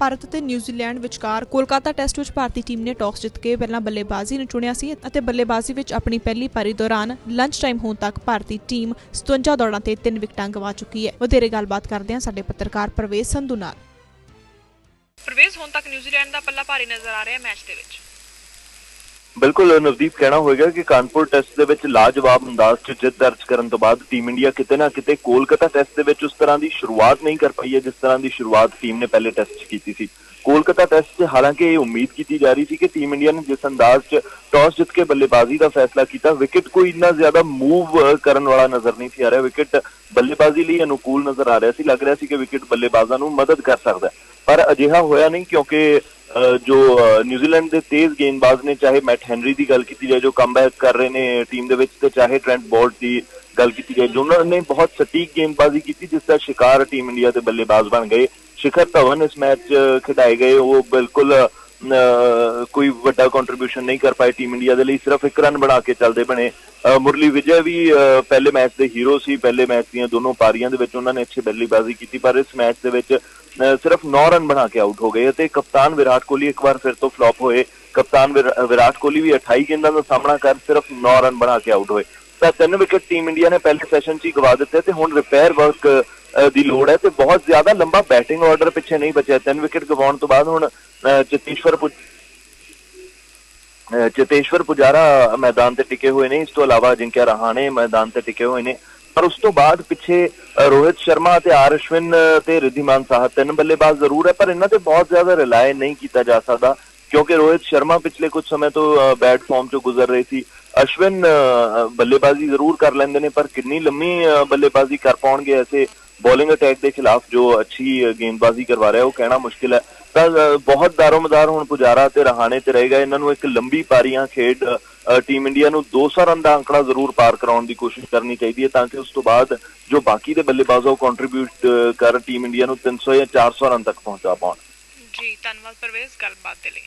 ਭਾਰਤ ਅਤੇ ਨਿਊਜ਼ੀਲੈਂਡ ਵਿਚਕਾਰ ਕੋਲਕਾਤਾ ਟੈਸਟ ਵਿੱਚ ਭਾਰਤੀ ਟੀਮ ਨੇ ਟਾਸ ਜਿੱਤ ਕੇ ਪਹਿਲਾਂ ਬੱਲੇਬਾਜ਼ੀ ਨੂੰ ਚੁਣਿਆ ਸੀ ਅਤੇ ਬੱਲੇਬਾਜ਼ੀ ਵਿੱਚ ਆਪਣੀ ਪਹਿਲੀ ਪਾਰੀ ਦੌਰਾਨ ਲੰਚ ਟਾਈਮ ਹੋਣ ਤੱਕ ਭਾਰਤੀ ਟੀਮ 57 ਦੌੜਾਂ ਤੇ 3 ਵਿਕਟਾਂ ਗਵਾ ਚੁੱਕੀ ਹੈ। ਵਧੇਰੇ ਗੱਲਬਾਤ ਕਰਦੇ ਹਾਂ ਸਾਡੇ ਪੱਤਰਕਾਰ ਪ੍ਰਵੇਸ਼ ਸੰਧੂ ਨਾਲ। ਪ੍ਰਵੇਸ਼ ਹੁਣ ਤੱਕ ਨਿਊਜ਼ੀਲੈਂਡ ਦਾ ਪੱਲਾ ਭਾਰੀ ਨਜ਼ਰ ਆ ਰਿਹਾ ਮੈਚ ਦੇ ਵਿੱਚ। ਬਿਲਕੁਲ ਨਵਦੀਪ, ਕਹਿਣਾ ਹੋਵੇਗਾ ਕਿ ਕਾਨਪੁਰ ਟੈਸਟ ਦੇ ਵਿੱਚ ਲਾਜਵਾਬ ਅੰਦਾਜ਼ 'ਚ ਜਿੱਤ ਦਰਜ ਕਰਨ ਤੋਂ ਬਾਅਦ ਟੀਮ ਇੰਡੀਆ ਕਿਤੇ ਨਾ ਕਿਤੇ ਕੋਲਕਾਤਾ ਟੈਸਟ ਦੇ ਵਿੱਚ ਉਸ ਤਰ੍ਹਾਂ ਦੀ ਸ਼ੁਰੂਆਤ ਨਹੀਂ ਕਰ ਪਾਈ ਹੈ, ਜਿਸ ਤਰ੍ਹਾਂ ਦੀ ਸ਼ੁਰੂਆਤ ਟੀਮ ਨੇ ਪਹਿਲੇ ਟੈਸਟ 'ਚ ਕੀਤੀ ਸੀ। ਕੋਲਕਾਤਾ ਟੈਸਟ 'ਚ ਹਾਲਾਂਕਿ ਇਹ ਉਮੀਦ ਕੀਤੀ ਜਾ ਰਹੀ ਸੀ ਕਿ ਟੀਮ ਇੰਡੀਆ ਨੇ ਜਿਸ ਅੰਦਾਜ਼ 'ਚ ਟਾਸ ਜਿੱਤ ਕੇ ਬੱਲੇਬਾਜ਼ੀ ਦਾ ਫੈਸਲਾ ਕੀਤਾ ਵਿਕਟ ਕੋਈ ਇੰਨਾ ਜ਼ਿਆਦਾ ਮੂਵ ਕਰਨ ਵਾਲਾ ਨਜ਼ਰ ਨਹੀਂ ਸੀ ਆ ਰਿਹਾ। ਵਿਕਟ ਬੱਲੇਬਾਜ਼ੀ ਲਈ ਅਨੁਕੂਲ ਨਜ਼ਰ ਆ ਰਿਹਾ ਸੀ। ਲੱਗ ਰਿਹਾ ਸੀ ਕਿ ਵਿਕਟ ਬੱਲੇਬਾਜ਼ਾਂ ਨੂੰ ਮਦਦ ਕਰ ਸਕਦਾ ਪਰ ਅਜਿਹਾ ਹੋਇਆ ਨਹੀਂ ਕਿਉਂਕਿ ਜੋ ਨਿਊਜ਼ੀਲੈਂਡ ਦੇ ਤੇਜ਼ ਗੇਂਦਬਾਜ਼ ਨੇ, ਚਾਹੇ ਮੈਟ ਹੈਨਰੀ ਦੀ ਗੱਲ ਕੀਤੀ ਜਾਏ, ਜੋ ਕਮਬੈਕ ਕਰ ਰਹੇ ਨੇ ਟੀਮ ਦੇ ਵਿੱਚ, ਤੇ ਚਾਹੇ ਟ੍ਰੈਂਟ ਬੋਲਟ ਦੀ ਗੱਲ ਕੀਤੀ ਜਾਏ ਉਹਨਾਂ ਨੇ ਬਹੁਤ ਸਟੀਕ ਗੇਂਦਬਾਜ਼ੀ ਕੀਤੀ, ਜਿਸ ਦਾ ਸ਼ਿਕਾਰ ਟੀਮ ਇੰਡੀਆ ਦੇ ਬੱਲੇਬਾਜ਼ ਬਣ ਗਏ। ਸ਼ਿਖਰ ਧਵਨ ਇਸ ਮੈਚ ਖਿਡਾਏ ਗਏ। ਉਹ ਬਿਲਕੁਲ ਕੋਈ ਵੱਡਾ ਕੰਟਰੀਬਿਊਸ਼ਨ ਨਹੀਂ ਕਰ ਪਾਏ ਟੀਮ ਇੰਡੀਆ ਦੇ ਲਈ ਸਿਰਫ ਇੱਕ ਰਨ ਬਣਾ ਕੇ ਚੱਲਦੇ ਬਣੇ। ਮੁਰਲੀ ਵਿਜੇ ਵੀ ਅ, ਪਹਿਲੇ ਮੈਚ ਦੇ ਹੀਰੋ ਸੀ ਪਹਿਲੇ ਮੈਚ ਦੀਆਂ ਦੋਨੋਂ ਪਾਰੀਆਂ ਦੇ ਵਿੱਚ ਉਹਨਾਂ ਨੇ ਅੱਛੀ ਬੱਲੇਬਾਜ਼ੀ ਕੀਤੀ ਪਰ ਇਸ ਮੈਚ ਦੇ ਵਿੱਚ ਅ, ਸਿਰਫ 9 ਰਨ ਬਣਾ ਕੇ ਆਊਟ ਹੋ ਗਏ ਅਤੇ ਕਪਤਾਨ ਵਿਰਾਟ ਕੋਹਲੀ ਇੱਕ ਵਾਰ ਫਿਰ ਤੋਂ ਫਲॉप ਹੋਏ। ਕਪਤਾਨ ਵਿਰਾ- ਵਿਰਾਟ ਕੋਹਲੀ ਵੀ 28 ਗੇਂਦਾਂ ਦਾ ਸਾਹਮਣਾ ਕਰ ਸਿਰਫ 9 ਰਨ ਬਣਾ ਕੇ ਆਊਟ ਹੋਏ। ਤਾਂ ਤਿੰਨ ਵਿਕਟ ਟੀਮ ਇੰਡੀਆ ਨੇ ਪਹਿਲੇ ਸੈਸ਼ਨ 'ਚ ਹੀ ਗਵਾ ਦਿੱਤੇ ਤੇ ਹੁਣ ਰਿਪੇਅਰ ਵਰਕ ਦੀ ਲੋੜ ਹੈ ਤੇ ਬਹੁਤ ਜ਼ਿਆਦਾ ਲੰਬਾ ਬੈਟਿੰਗ ਆਰਡਰ ਪਿੱਛੇ ਨਹੀਂ ਬਚਿਆ। ਤਿੰਨ ਵਿਕਟ ਗਵਾਉਣ ਤੋਂ ਬਾਅਦ ਹੁਣ ਅ, ਚਤੇਸ਼ਵਰ ਪੁ- ਚੇਤੇਸ਼ਵਰ ਪੁਜਾਰਾ ਮੈਦਾਨ ਤੇ ਟਿਕੇ ਹੋਏ ਨੇ। ਇਸ ਤੋਂ ਇਲਾਵਾ ਅਜਿੰਕਿਆ ਰਹਾਣੇ ਮੈਦਾਨ ਤੇ ਟਿਕੇ ਹੋਏ ਨੇ। ਪਰ ਉਸ ਤੋਂ ਬਾਅਦ ਪਿੱਛੇ ਰੋਹਿਤ ਸ਼ਰਮਾ ਤੇ ਆਰ ਅਸ਼ਵਿਨ ਤੇ ਰਿਧੀਮਾਨ ਸਾਹਿਬ ਤਿੰਨ ਬੱਲੇਬਾਜ਼ ਜ਼ਰੂਰ ਹੈ ਪਰ ਇਹਨਾਂ ਤੇ ਬਹੁਤ ਜ਼ਿਆਦਾ ਰਿਲਾਏ ਨਹੀਂ ਕੀਤਾ ਜਾ ਸਕਦਾ ਕਿਉਂਕਿ ਰੋਹਿਤ ਸ਼ਰਮਾ ਪਿਛਲੇ ਕੁਝ ਸਮੇਂ ਤੋਂ ਬੈਡ ਫਾਰਮ ਚੋਂ ਗੁਜ਼ਰ ਰਹੇ ਸੀ। ਅਸ਼ਵਿਨ ਅਹ, ਬੱਲੇਬਾਜ਼ੀ ਜ਼ਰੂਰ ਕਰ ਲੈਂਦੇ ਨੇ ਪਰ ਕਿੰਨੀ ਲੰਮੀ ਅਹ, ਬੱਲੇਬਾਜ਼ੀ ਕਰ ਪਾਉਣਗੇ ਐਸੇ ਬੋਲਿੰਗ ਅਟੈਕ ਦੇ ਖਿਲਾਫ ਜੋ ਅੱਛੀ ਅਹ, ਗੇਂਦਬਾਜ਼ੀ ਕਰਵਾ ਰਿਹਾ ਉਹ ਕਹਿਣਾ ਮੁਸ਼ਕਿਲ ਹੈ। ਤਾਂ ਬਹੁਤ ਦਾਰੋਮਦਾਰ ਹੁਣ ਪੁਜਾਰਾ ਤੇ ਰਹਾਣੇ ਤੇ ਰਹੇਗਾ ਇਹਨਾਂ ਨੂੰ ਇੱਕ ਲੰਬੀ ਪਾਰੀਆਂ ਖੇਡ ਟੀਮ ਇੰਡੀਆ ਨੂੰ 200 ਰਨ ਦਾ ਅੰਕੜਾ ਜ਼ਰੂਰ ਪਾਰ ਕਰਾਉਣ ਦੀ ਕੋਸ਼ਿਸ਼ ਕਰਨੀ ਚਾਹੀਦੀ ਹੈ ਤਾਂ ਕਿ ਉਸ ਤੋਂ ਬਾਅਦ ਜੋ ਬਾਕੀ ਦੇ ਬੱਲੇਬਾਜ਼ ਉਹ ਕੰਟਰੀਬਿਊਟ ਕਰ ਟੀਮ ਇੰਡੀਆ ਨੂੰ 300 ਜਾਂ 400 ਰਨ ਤੱਕ ਪਹੁੰਚਾ ਪਾਉਣ। ਜੀ ਧੰਨਵਾਦ ਪ੍ਰਵੇਸ਼ ਗੱਲਬਾਤ ਦੇ ਲਈ।